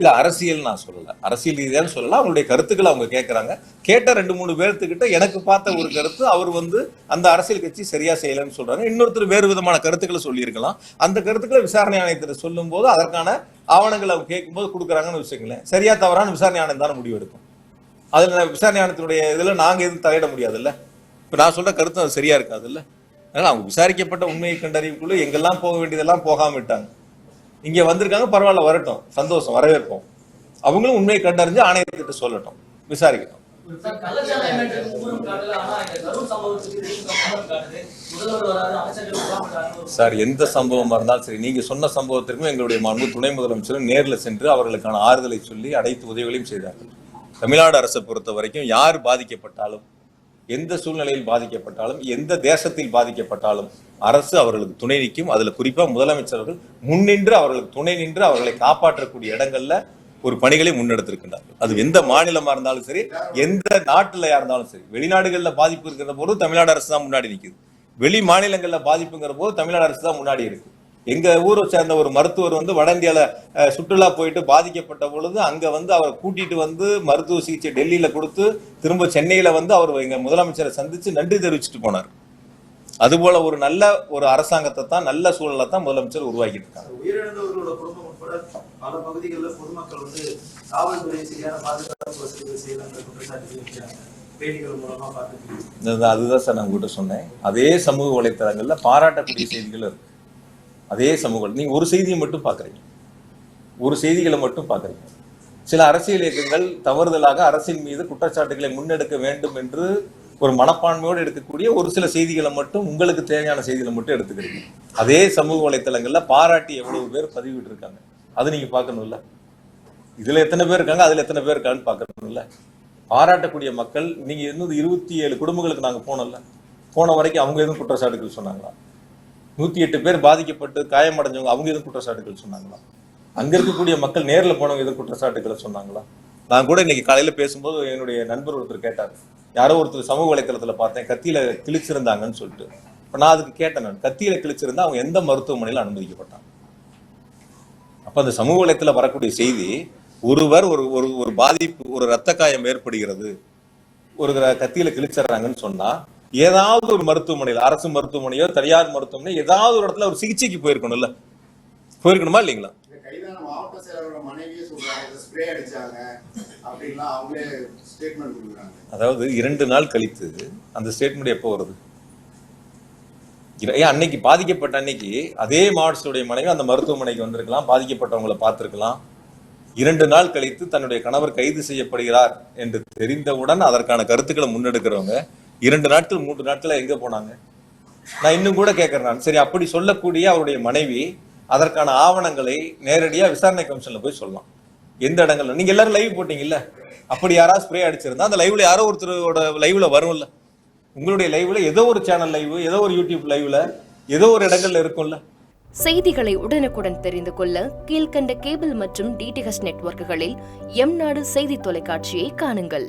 இல்ல அரசியல் நான் சொல்லல. அரசியல் ரீதியாக சொல்லல. அவங்களுடைய கருத்துக்களை அவங்க கேட்கறாங்க கேட்ட ரெண்டு மூணு பேர்த்துக்கிட்ட எனக்கு பார்த்த ஒரு கருத்து அவர் வந்து அந்த அரசியல் கட்சி சரியா செய்யலைன்னு சொல்றாங்க இன்னொருத்தர் வேறு விதமான கருத்துக்களை சொல்லியிருக்கலாம். அந்த கருத்துக்களை விசாரணை ஆணையத்தில் சொல்லும் போது அதற்கான ஆவணங்களை அவங்க கேட்கும்போது கொடுக்குறாங்கன்னு வச்சுக்கங்களேன். சரியா தவறான விசாரணை ஆணையம் தானே முடிவு எடுக்கும். அதுல விசாரணை ஆணையத்தினுடைய இதுல நாங்க எதுவும் தலையிட முடியாதுல்ல. இப்ப நான் சொல்ற கருத்து அது சரியா இருக்காதுல்ல. அதனால அவங்க விசாரிக்கப்பட்ட உண்மையை கண்டறிவுக்குள்ள எங்கெல்லாம் போக வேண்டியதெல்லாம் போகாம விட்டாங்க. இங்க வந்திருக்காங்க பரவாயில்ல வரட்டும். சந்தோஷம் வரவேற்போம். அவங்களும் உண்மையை கண்டறிஞ்சு ஆணையத்திட்ட சொல்லட்டும். விசாரிக்கட்டும். சார், எந்த சம்பவமா இருந்தாலும் சரி நீங்க சொன்ன சம்பவத்திற்கும் எங்களுடைய மாண்பு துணை முதலமைச்சரும் நேர்ல சென்று அவர்களுக்கான ஆறுதலை சொல்லி அனைத்து உதவிகளையும் செய்தார்கள். தமிழ்நாடு அரசை பொறுத்த வரைக்கும் யார் பாதிக்கப்பட்டாலும் எந்த சூழ்நிலையில் பாதிக்கப்பட்டாலும் எந்த தேசத்தில் பாதிக்கப்பட்டாலும் அரசு அவர்களுக்கு துணை நிற்கும். அதுல குறிப்பா முதலமைச்சர்கள் முன்னின்று அவர்களுக்கு துணை நின்று அவர்களை காப்பாற்றக்கூடிய இடங்கள்ல ஒரு பணிகளை முன்னெடுத்திருக்கின்றார்கள். அது எந்த மாநிலமா இருந்தாலும் சரி எந்த நாட்டுல இருந்தாலும் சரி வெளிநாடுகள்ல பாதிப்பு இருக்கிற போது தமிழ்நாடு அரசு தான் முன்னாடி நிற்குது வெளி மாநிலங்களில் பாதிப்புங்கிற போது தமிழ்நாடு அரசு தான் முன்னாடி இருக்கு. எங்க ஊரை சேர்ந்த ஒரு மருத்துவர் வந்து வட இந்தியால சுற்றுலா போயிட்டு பாதிக்கப்பட்ட பொழுது அங்க வந்து அவர் கூட்டிட்டு வந்து மருத்துவ சிகிச்சை டெல்லியில கொடுத்து திரும்ப சென்னையில வந்து அவர் எங்க முதலமைச்சரை சந்திச்சு நன்றி தெரிவிச்சுட்டு போனார். அதுபோல ஒரு நல்ல ஒரு அரசாங்கத்தை தான் நல்ல சூழலை தான் முதலமைச்சர் உருவாக்கிட்டு இருக்காங்க உயிரிழந்தவர்களோட குடும்பம் உட்பட பல பகுதிகளில் பொதுமக்கள் வந்து காவல்துறை சரியான பாதுகாப்பு வசதிகள் குற்றச்சாட்டு அது- அதுதான் சார் நான் உங்ககிட்ட சொன்னேன். அதே சமூக வலைத்தளங்கள்ல பாராட்டக்கூடிய செய்திகள் இருக்கு. அதே சமூக நீங்கள் ஒரு செய்தியை மட்டும் பார்க்குறீங்க. ஒரு செய்திகளை மட்டும் பார்க்குறீங்க. சில அரசியல் இயக்கங்கள் தவறுதலாக அரசின் மீது குற்றச்சாட்டுகளை முன்னெடுக்க வேண்டும் என்று ஒரு மனப்பான்மையோடு எடுக்கக்கூடிய ஒரு சில செய்திகளை மட்டும் உங்களுக்கு தேவையான செய்திகளை மட்டும் எடுத்துக்கிறீங்க. அதே சமூக வலைத்தளங்களில் பாராட்டி எவ்வளவு பேர் பதிவிட்டு இருக்காங்க அது நீங்கள் பார்க்கணும்ல? இதில் எத்தனை பேர் இருக்காங்க? அதில் எத்தனை பேர் இருக்காங்கன்னு பார்க்கணும்ல? பாராட்டக்கூடிய மக்கள் நீங்கள் இன்னும் இருபத்தி ஏழு குடும்பங்களுக்கு நாங்கள் போனோம்ல. போன வரைக்கும் அவங்க எதுவும் குற்றச்சாட்டுகள் சொன்னாங்களா? நூத்தி எட்டு பேர் பாதிக்கப்பட்டு காயமடைஞ்சவங்க அவங்க எதுவும் குற்றச்சாட்டுகள் சொன்னாங்களா? அங்க இருக்கக்கூடிய மக்கள் நேர்ல போனவங்க எதுவும் குற்றச்சாட்டுகளை சொன்னாங்களா? நான் கூட இன்னைக்கு காலையில பேசும்போது என்னுடைய நண்பர் ஒருத்தர் கேட்டார். யாரோ ஒருத்தர் சமூக வலைத்தளத்துல பார்த்தேன் கத்தியில கிழிச்சிருந்தாங்கன்னு சொல்லிட்டு. இப்ப நான் அதுக்கு கேட்டேன் நான். கத்தியில கிழிச்சிருந்தா அவங்க எந்த மருத்துவமனையில அனுமதிக்கப்பட்டாங்க? அப்ப அந்த சமூக வலைத்துல வரக்கூடிய செய்தி ஒருவர் ஒரு ஒரு ஒரு பாதிப்பு ஒரு ரத்த காயம் ஏற்படுகிறது ஒரு கத்தியில கிழிச்சிடுறாங்கன்னு சொன்னா ஏதாவது ஒரு மருத்துவமனையில் அரசு மருத்துவமனையோ தனியார் மருத்துவமனை ஏதாவது ஒரு இடத்துல ஒரு சிகிச்சைக்கு போயிருக்கணும்ல? போயிருக்கணுமா இல்லைங்களா? அதாவது இரண்டு நாள் கழித்து அந்த ஸ்டேட்மெண்ட் எப்போ வருது? அன்னைக்கு பாதிக்கப்பட்ட அன்னைக்கு அதே மாவட்டத்துடைய மனைவி அந்த மருத்துவமனைக்கு வந்திருக்கலாம் பாதிக்கப்பட்டவங்களை பார்த்திருக்கலாம். இரண்டு நாள் கழித்து தன்னுடைய கணவர் கைது செய்யப்படுகிறார் என்று தெரிந்தவுடன் அதற்கான கருத்துக்களை முன்னெடுக்கிறவங்க இரண்டு நாட்கள் மூன்று நாட்கள் எங்க போனாங்க? நான் இன்னும் கூட கேட்கறேன் நான். சரி அப்படி சொல்லக்கூடிய அவருடைய மனைவி அதற்கான ஆவணங்களை நேரடியாக விசாரணை கமிஷன்ல போய் சொல்லலாம். எந்த இடங்கள்ல? நீங்க எல்லாரும் லைவ் போட்டீங்கல்ல? அப்படி யாராவது ஸ்ப்ரே அடிச்சிருந்தா அந்த லைவ்ல யாரோ ஒருத்தரோட லைவ்ல வரும்ல. உங்களுடைய லைவ்ல ஏதோ ஒரு சேனல் லைவ் ஏதோ ஒரு யூடியூப் லைவ்ல ஏதோ ஒரு இடங்கள்ல இருக்கும்ல. செய்திகளை உடனுக்குடன் தெரிந்து கொள்ள கீழ்க்கண்ட கேபிள் மற்றும் டிடிஹெச் நெட்வொர்க்குகளில் எம் நாடு செய்தி தொலைக்காட்சியை காணுங்கள்.